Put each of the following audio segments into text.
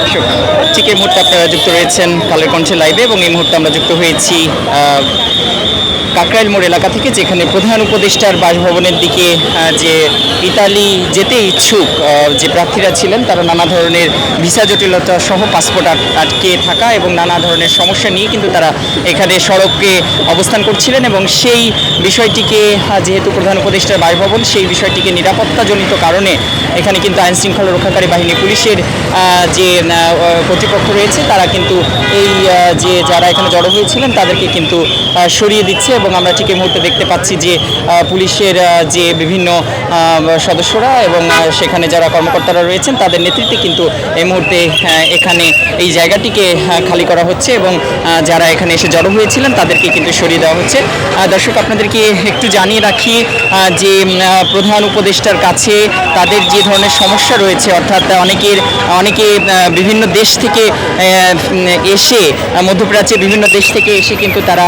দর্শক ঠিক এই মুহূর্তে আপনারা যুক্ত রয়েছেন কালের কণ্ঠে লাইভে এবং এই মুহূর্তে আমরা যুক্ত হয়েছি কাকরাইল মোড় এলাকা থেকে যেখানে প্রধান উপদেষ্টার বাসভবনের দিকে যে ইতালি যেতে ইচ্ছুক যে প্রার্থীরা ছিলেন তারা নানা ধরনের ভিসা জটিলতা সহ পাসপোর্ট আটকে থাকা এবং নানা ধরনের সমস্যা নিয়ে কিন্তু তারা এখানে সড়কে অবস্থান করছিলেন এবং সেই বিষয়টিকে যেহেতু প্রধান উপদেষ্টার বাসভবন সেই বিষয়টিকে নিরাপত্তাজনিত কারণে এখানে কিন্তু আইনশৃঙ্খলা রক্ষাকারী বাহিনী পুলিশের যে আহ, কর্তৃপক্ষ রয়েছে, তারা কিন্তু এই যে যারা এখানে জড়ো হয়েছিলেন, তাদেরকে কিন্তু সরিয়ে দিচ্ছে এবং আমরা ঠিক এই মুহূর্তে দেখতে পাচ্ছি যে পুলিশের যে বিভিন্ন সদস্যরা এবং সেখানে যারা কর্মকর্তারা রয়েছেন, তাদের নেতৃত্বে কিন্তু এই মুহূর্তে এখানে এই জায়গাটিকে খালি করা হচ্ছে এবং যারা এখানে এসে জড়ো হয়েছিলেন, তাদেরকে কিন্তু সরিয়ে দেওয়া হচ্ছে। দর্শক, আপনাদেরকে একটু জানিয়ে রাখি যে প্রধান উপদেষ্টার কাছে তাদের যে ধরনের সমস্যা রয়েছে, অর্থাৎ অনেকের, অনেকে বিভিন্ন দেশ থেকে উম, এসে মধ্যপ্রাচ্যের বিভিন্ন দেশ থেকে এসে কিন্তু তারা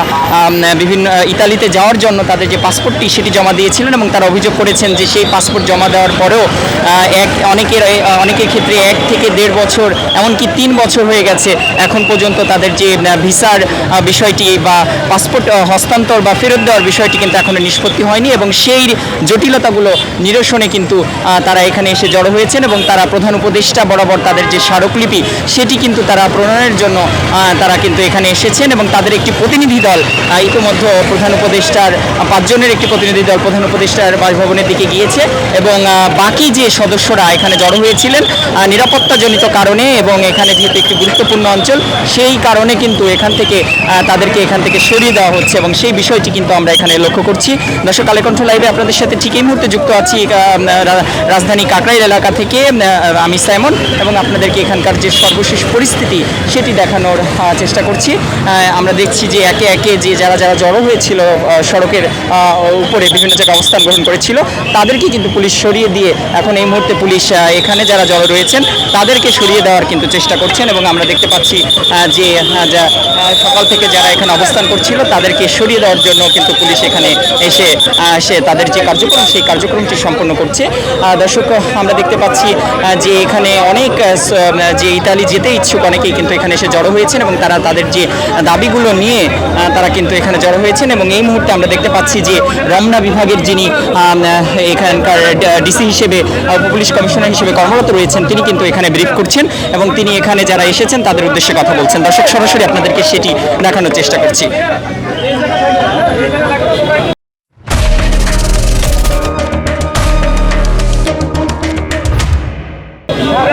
বিভিন্ন ইতালিতে যাওয়ার জন্য তাদের যে পাসপোর্টটি সেটি জমা দিয়েছিলেন এবং তারা অভিযোগ করেছেন যে সেই পাসপোর্ট জমা দেওয়ার পরেও এক অনেকের অনেকের ক্ষেত্রে এক থেকে দেড় বছর এমনকি তিন বছর হয়ে গেছে এখন পর্যন্ত তাদের যে ভিসার বিষয়টি বা পাসপোর্ট হস্তান্তর বা ফেরত দেওয়ার বিষয়টি কিন্তু এখনও নিষ্পত্তি হয়নি এবং সেই জটিলতাগুলো নিরসনে কিন্তু তারা এখানে এসে জড়ো হয়েছেন এবং তারা প্রধান উপদেষ্টা বরাবর তাদের যে স্মারকলিপি সেটি কিন্তু তারা প্রণয়নের জন্য তারা কিন্তু এখানে এসেছেন এবং তাদের একটি প্রতিনিধি দল ইতিমধ্যে প্রধান উপদেষ্টার, পাঁচজনের একটি প্রতিনিধি দল প্রধান উপদেষ্টার বাসভবনের দিকে গিয়েছে এবং বাকি যে সদস্যরা এখানে জড়ো হয়েছিলেন নিরাপত্তাজনিত কারণে এবং এখানে যেহেতু একটি গুরুত্বপূর্ণ অঞ্চল, সেই কারণে কিন্তু এখান থেকে তাদেরকে এখান থেকে সরিয়ে দেওয়া হচ্ছে এবং সেই বিষয়টি কিন্তু আমরা এখানে লক্ষ্য করছি। দর্শক, কালেকণ্ঠ লাইভে আপনাদের সাথে ঠিক এই মুহূর্তে যুক্ত আছি রাজধানী কাকরাইল এলাকা থেকে আমি সাইমন এবং আপনাদেরকে এখানকার যে সর্বশেষ পরিস্থিতি সেটি দেখানোর চেষ্টা করছি। আমরা দেখছি যে একে একে যে যারা যারা জড়ো হয়েছিল সড়কের উপরে বিভিন্ন জায়গায় অবস্থান গ্রহণ করেছিল তাদেরকে কিন্তু পুলিশ সরিয়ে দিয়ে এখন এই মুহূর্তে পুলিশ এখানে যারা জড়ো রয়েছেন, তাদেরকে সরিয়ে দেওয়ার কিন্তু চেষ্টা করছেন এবং আমরা দেখতে পাচ্ছি যে সকাল থেকে যারা এখানে অবস্থান করছিল, তাদেরকে সরিয়ে দেওয়ার জন্য কিন্তু পুলিশ এখানে এসে সে তাদের যে কার্যক্রম, সেই কার্যক্রমটি সম্পন্ন করছে। দর্শক, আমরা দেখতে পাচ্ছি যে এখানে অনেক যে ইতালি যেতে ইচ্ছুক, অনেকেই কিন্তু এখানে এসে জড়ো হয়েছেন এবং তারা তাদের যে দাবিগুলো নিয়ে তারা কিন্তু এখানে জড়ো হয়েছেন এবং এই মুহূর্তে আমরা দেখতে পাচ্ছি যে রমনা বিভাগের যিনি এখানকার ডিসি হিসেবে পুলিশ কমিশনার হিসেবে কর্মরত রয়েছেন, তিনি কিন্তু এখানে ব্রিফ করছেন এবং তিনি এখানে যারা এসেছেন তাদের উদ্দেশ্যে কথা বলছেন। দর্শক, সরাসরি আপনাদেরকে সেটি দেখানোর চেষ্টা করছি।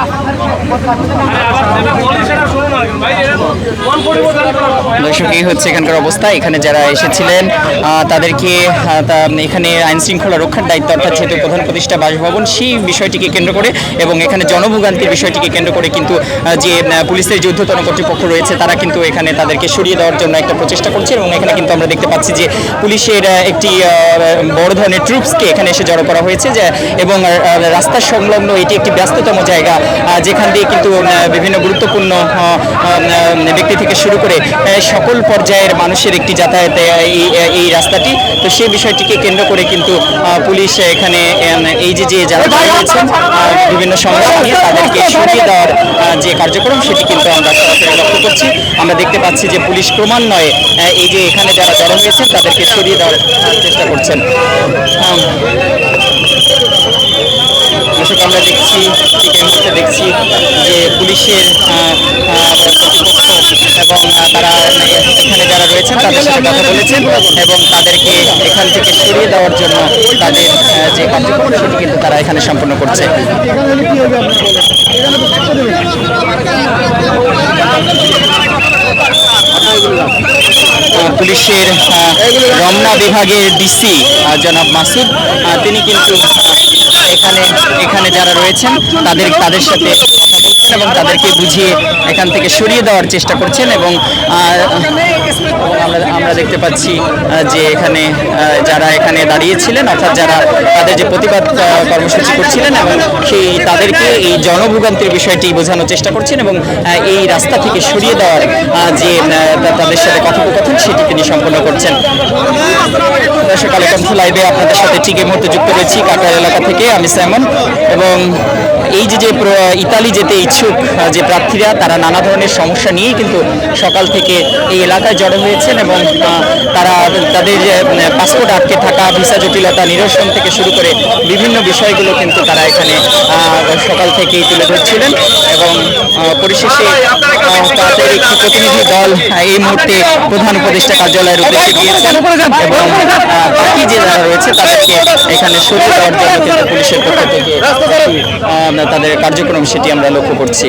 সিটি বলি খাদিলাম দর্শক হচ্ছে এখানকার অবস্থা। এখানে যারা এসেছিলেন তাদেরকে এখানে আইন শৃঙ্খলা রক্ষার দায়িত্ব অর্থাৎ যেহেতু প্রধান প্রতিষ্ঠা বাসভবন সেই বিষয়টিকে কেন্দ্র করে এবং এখানে জনভোগান্তির বিষয়টিকে কেন্দ্র করে কিন্তু যে পুলিশের যে ঊর্ধ্বতন কর্তৃপক্ষ রয়েছে তারা কিন্তু এখানে তাদেরকে সরিয়ে দেওয়ার জন্য একটা প্রচেষ্টা করছে এবং এখানে কিন্তু আমরা দেখতে পাচ্ছি যে পুলিশের একটি বড় ধরনের ট্রুপসকে এখানে এসে জড়ো করা হয়েছে যে এবং আহ, রাস্তার সংলগ্ন এটি একটি ব্যস্ততম জায়গা যেখান দিয়ে কিন্তু বিভিন্ন গুরুত্বপূর্ণ ব্যক্তি থেকে শুরু করে সকল পর্যায়ের মানুষের একটি যাতায়াত এই রাস্তাটি। তো সেই বিষয়টিকে কেন্দ্র করে কিন্তু পুলিশ এখানে এই যে যে যারা রয়েছেন বিভিন্ন সমস্যা নিয়ে তাদেরকে সরিয়ে দেওয়ার যে কার্যক্রম, সেটি কিন্তু আমরা সরাসরি লক্ষ্য করছি। আমরা দেখতে পাচ্ছি যে পুলিশ ক্রমান্বয়ে এই যে এখানে যারা জড়ো হয়েছেন তাদেরকে সরিয়ে দেওয়ার চেষ্টা করছেন। দর্শক, আমরা দেখছি ঠিক এই দেখছি যে পুলিশের এবং তারা এখানে যারা রয়েছেন, তাদের সাথে কথা বলেছেন এবং তাদেরকে এখান থেকে সরিয়ে দেওয়ার জন্য তাদের যে কার্যক্রম, সেটি কিন্তু তারা এখানে সম্পন্ন করছে। পুলিশের রমনা বিভাগের ডিসি জনাব মাসুদ। তিনি কিন্তু এখানে এখানে যারা রয়েছেন, তাদের তাদের সাথে কথা বলছেন এবং তাদেরকে বুঝিয়ে এখান থেকে সরিয়ে দেওয়ার চেষ্টা করছেন এবং আমরা দেখতে পাচ্ছি যে এখানে যারা এখানে দাঁড়িয়েছিলেন, অর্থাৎ যারা তাদের যে প্রতিবাদ কর্মসূচি করছিলেন এবং সেই তাদেরকে এই জনভোগান্তির বিষয়টি বোঝানোর চেষ্টা করছেন এবং এই রাস্তা থেকে সরিয়ে দেওয়ার যে তাদের সাথে কথোপকথন সেটি তিনি সম্পন্ন করছেন। দর্শক আলোকন্থ লাইভে আপনাদের সাথে ঠিক এই মুহূর্তে যুক্ত রয়েছি কাটার এলাকা থেকে, আমি স্যামন এবং এই যে যে ইতালি যেতে ইচ্ছুক যে প্রার্থীরা, তারা নানা ধরনের সমস্যা নিয়েই কিন্তু সকাল থেকে এই এলাকায় জড়ো হয়েছেন এবং তারা তাদের যে পাসপোর্ট আটকে থাকা ভিসা জটিলতা নিরসন থেকে শুরু করে বিভিন্ন বিষয়গুলো কিন্তু তারা এখানে সকাল থেকেই তুলে ধরছিলেন এবং পরিশেষে তাদের একটি প্রতিনিধি দল এই মুহূর্তে প্রধান উপদেষ্টা কার্যালয়ের উদ্দেশ্যে গিয়েছেন এবং বাকি যে যারা রয়েছে তাদেরকে এখানে সরিয়ে দেওয়ার জন্য পুলিশের পক্ষ থেকে তাদের কার্যক্রম সেটি আমরা লক্ষ্য করছি।